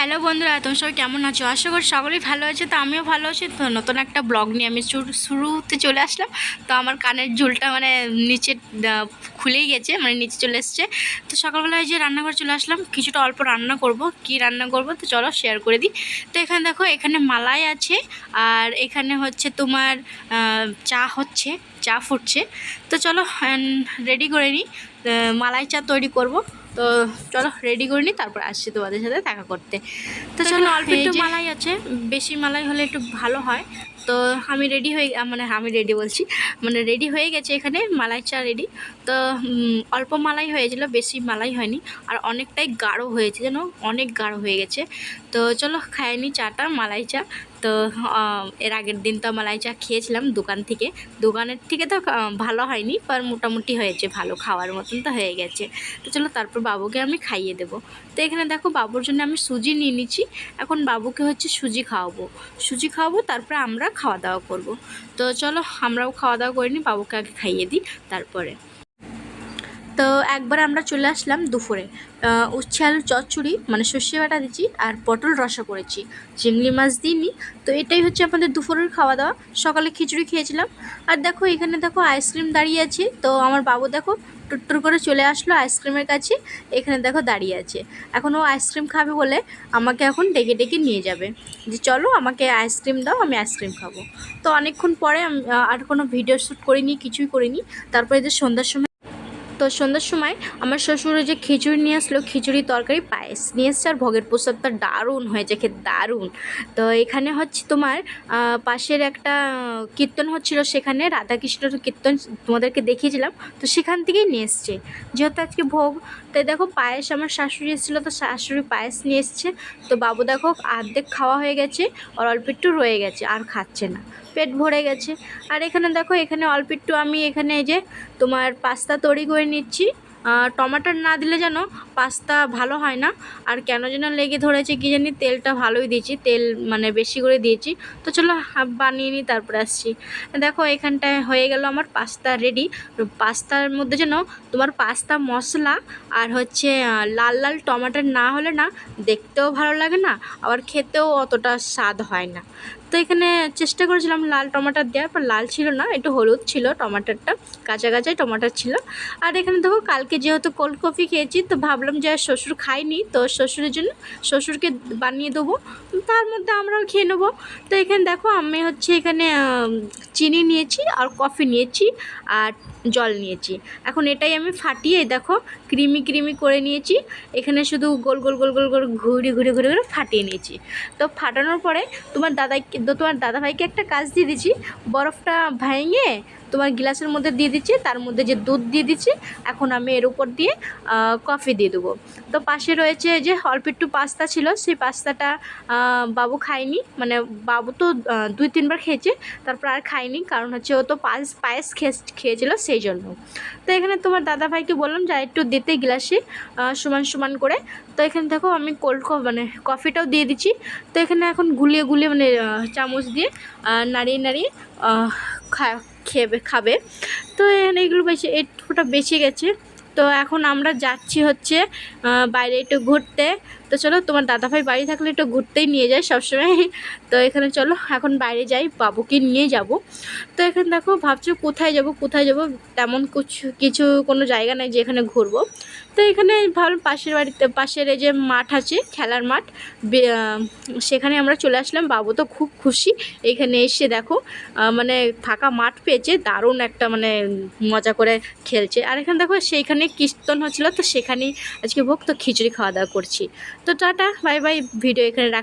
Hello বন্ধুরা, তোমার সবাই কেমন আছো? আশা করি সকলেই ভালো আছে, তো আমিও ভালো আছি। তো নতুন একটা ব্লগ নিয়ে আমি শুরু- শুরুতে চলে আসলাম। তো আমার কানের ঝুলটা মানে নিচে খুলেই গেছে মানে নিচে চলে এসছে। তো সকালবেলায় যে রান্নাঘর চলে আসলাম কিছুটা অল্প রান্না করব কি রান্না করব তো চলো শেয়ার করে দিই। তো এখানে দেখো এখানে মালাই আছে আর এখানে হচ্ছে তোমার চা হচ্ছে চা ফুটছে। তো চলো রেডি করে নিই মালাই চা তৈরি করব। তো চলো রেডি করে নিই তারপর আসছি তোমাদের সাথে দেখা করতে। তো চলো অল্প একটু মালাই আছে। বেশি মালাই হলে একটু ভালো হয়। তো আমি রেডি হয়ে মানে আমি রেডি বলছি মানে রেডি হয়ে গেছে এখানে, মালাই চা রেডি তো অল্প মালাই হয়েছিল, বেশি মালাই হয়নি, আর অনেকটাই গাঢ় হয়েছে যেন অনেক গাঢ় হয়ে গেছে। তো চলো, খাইনি চাটা, মালাই চা। তো এর আগের দিন তো মালাই চা খেয়েছিলাম দোকান থেকে। দোকানের থেকে তো ভালো হয়নি ਪਰ মোটামুটি হয়েছে, ভালো খাওয়ার মতন তো হয়ে গেছে। তো চলো তারপর বাবুকে আমি খাইয়ে দেবো। তো এখানে দেখো বাবুর জন্য আমি সুজি নিয়ে নিচ্ছি। এখন বাবুকে হচ্ছে সুজি খাওয়াবো। সুজি খাওয়াবো, তারপরে আমরা খাওয়া দাওয়া করব। তো চলো আমরাও খাওয়া দাওয়া করে নিই, বাবুকে আগে খাইয়ে দিই, তারপরে। তো একবার আমরা চলে আসলাম দুপুরে। উচ্ছে, আলুর চচ্চড়ি মানে সর্ষে বাটা দিচ্ছি আর পটল রসা করেছি, চিংড়ি মাছ দিইনি। তো এটাই হচ্ছে আমাদের দুপুরের খাওয়া দাওয়া। সকালে খিচুড়ি খেয়েছিলাম। আর দেখো, এখানে দেখো আইসক্রিম দাঁড়িয়ে আছে। তো আমার বাবু দেখো টুট্টুর করে চলে আসলো আইসক্রিমের কাছে। এখানে দেখো দাঁড়িয়ে আছে। এখন ও আইসক্রিম খাবে বলে আমাকে এখন ডেকে ডেকে নিয়ে যাবে। যে চলো আমাকে আইসক্রিম দাও, আমি আইসক্রিম খাব। তো অনেকক্ষণ পরে আমি আর কোনো ভিডিও শ্যুট করিনি, কিছুই করিনি। তারপরে যে সন্ধ্যার সময় তো সন্ধ্যার সময় আমার শ্বশুরে যে খিচুড়ি নিয়ে আসলো, খিচুড়ি তরকারি, পায়েস নিয়ে এসছে আর ভোগের প্রসাদটা দারুণ হয়েছে, খেতে দারুণ। তো এখানে হচ্ছে তোমার পাশের একটা কীর্তন হচ্ছিল সেখানে, রাধাকৃষ্ণর কীর্তন তোমাদেরকে দেখিয়েছিলাম, তো সেখান থেকেই নিয়ে এসছে। যেহেতু আজকে ভোগ, তাই দেখো পায়েস আমার শাশুড়ি এসেছিল, তো শাশুড়ি পায়েস নিয়ে এসছে। তো বাবু দেখো অর্ধেক খাওয়া হয়ে গেছে, আর অল্প একটু রয়ে গেছে, আর খাচ্ছে না। পেট ভরে গেছে। আর এখানে দেখো, এখানে অল্প একটু আমি এখানে এই যে তোমার পাস্তা তৈরি করে নিচ্ছি। টমাটার না দিলে যেন পাস্তা ভালো হয় না। আর কেন যেন লেগে ধরেছে কি জানি, তেলটা ভালোই দিয়েছি, তেল মানে বেশি করে দিয়েছি। তো চলো বানিয়ে নিই, তারপরে আসছি। দেখো, এখানটায় হয়ে গেল আমার পাস্তা রেডি পাস্তার মধ্যে যেন তোমার পাস্তা মশলা আর হচ্ছে লাল লাল টমাটার না হলে না দেখতেও ভালো লাগে না, আবার খেতেও অতটা স্বাদ হয় না। তো এখানে চেষ্টা করেছিলাম লাল টমাটার দেওয়ার পর লাল ছিল না, একটু হলুদ ছিল টমাটারটা কাঁচা কাঁচাই টমাটার ছিল। আর এখানে দেখো, কালকে যেহেতু কোল্ড কফি খেয়েছি, তো ভাবলাম যে আর শ্বশুর খাইনি, তো শ্বশুরের জন্য শ্বশুরকে বানিয়ে দেবো। তার মধ্যে আমরাও খেয়ে নেব। তো এখানে দেখো আমি হচ্ছে এখানে চিনি নিয়েছি আর কফি নিয়েছি আর জল নিয়েছি। এখন এটাই আমি ফাটিয়ে দেখো ক্রিমি ক্রিমি করে নিয়েছি। এখানে শুধু গোল গোল গোল গোল গোল ঘুরে ঘুরে ঘুরে ঘুরে ফাটিয়ে নিয়েছি। তো ফাটানোর পরে তোমার দাদাকে তোমার দাদাভাইকে একটা কাজ দিয়ে দিচ্ছি। বরফটা ভেঙে তোমার গ্লাসের মধ্যে দিয়ে দিচ্ছি, তার মধ্যে যে দুধ দিয়ে দিচ্ছি। এখন আমি এর উপর দিয়ে কফি দিয়ে দেবো। তো পাশে রয়েছে যে অল্প একটু পাস্তা ছিল, সেই পাস্তাটা বাবু খায়নি। মানে বাবু তো দুই তিনবার খেয়েছে, তারপর আর খায়নি, কারণ হচ্ছে ও তো পায়েস পায়েস খেয়ে- খেয়েছিল সেই জন্য। তো এখানে তোমার দাদা ভাইকে বললাম, যা একটু দিতে গ্লাসে সমান সমান করে। তো এখানে দেখো আমি কোল্ড কফি মানে কফিটাও দিয়ে দিচ্ছি। তো এখানে এখন গুলিয়ে গুলিয়ে মানে চামচ দিয়ে নাড়িয়ে নাড়িয়ে খা খেবে খাবে। তো এখানে এগুলো বেশি একটুটা বেঁচে গেছে। তো এখন আমরা যাচ্ছি হচ্ছে বাইরে একটু ঘুরতে। তো চলো, তোমার দাদাভাই বাড়ি থাকলে একটু ঘুরতেই নিয়ে যায় সবসময়। তো এখানে চলো, এখন বাইরে যাই, বাবুকে নিয়ে যাব। তো এখানে দেখো, ভাবছ কোথায় যাব কোথায় যাব? তেমন কিছু কিছু কোনো জায়গা নেই যে এখানে ঘুরবো। তো এখানে ভালো পাশের বাড়িতে, পাশের এই যে মাঠ আছে, খেলার মাঠ সেখানে আমরা চলে আসলাম। বাবু তো খুব খুশি। এখানে এসে দেখো মানে ফাঁকা মাঠ পেয়েছে, দারুণ একটা মানে মজা করে খেলছে। আর এখানে দেখো, সেইখানে কীর্তন হচ্ছিল, তো সেখানেই আজকে ভোগ, তো খিচুড়ি খাওয়া দাওয়া করছি। তো টাটা বাই বাই ভিডিও এখানে রাখ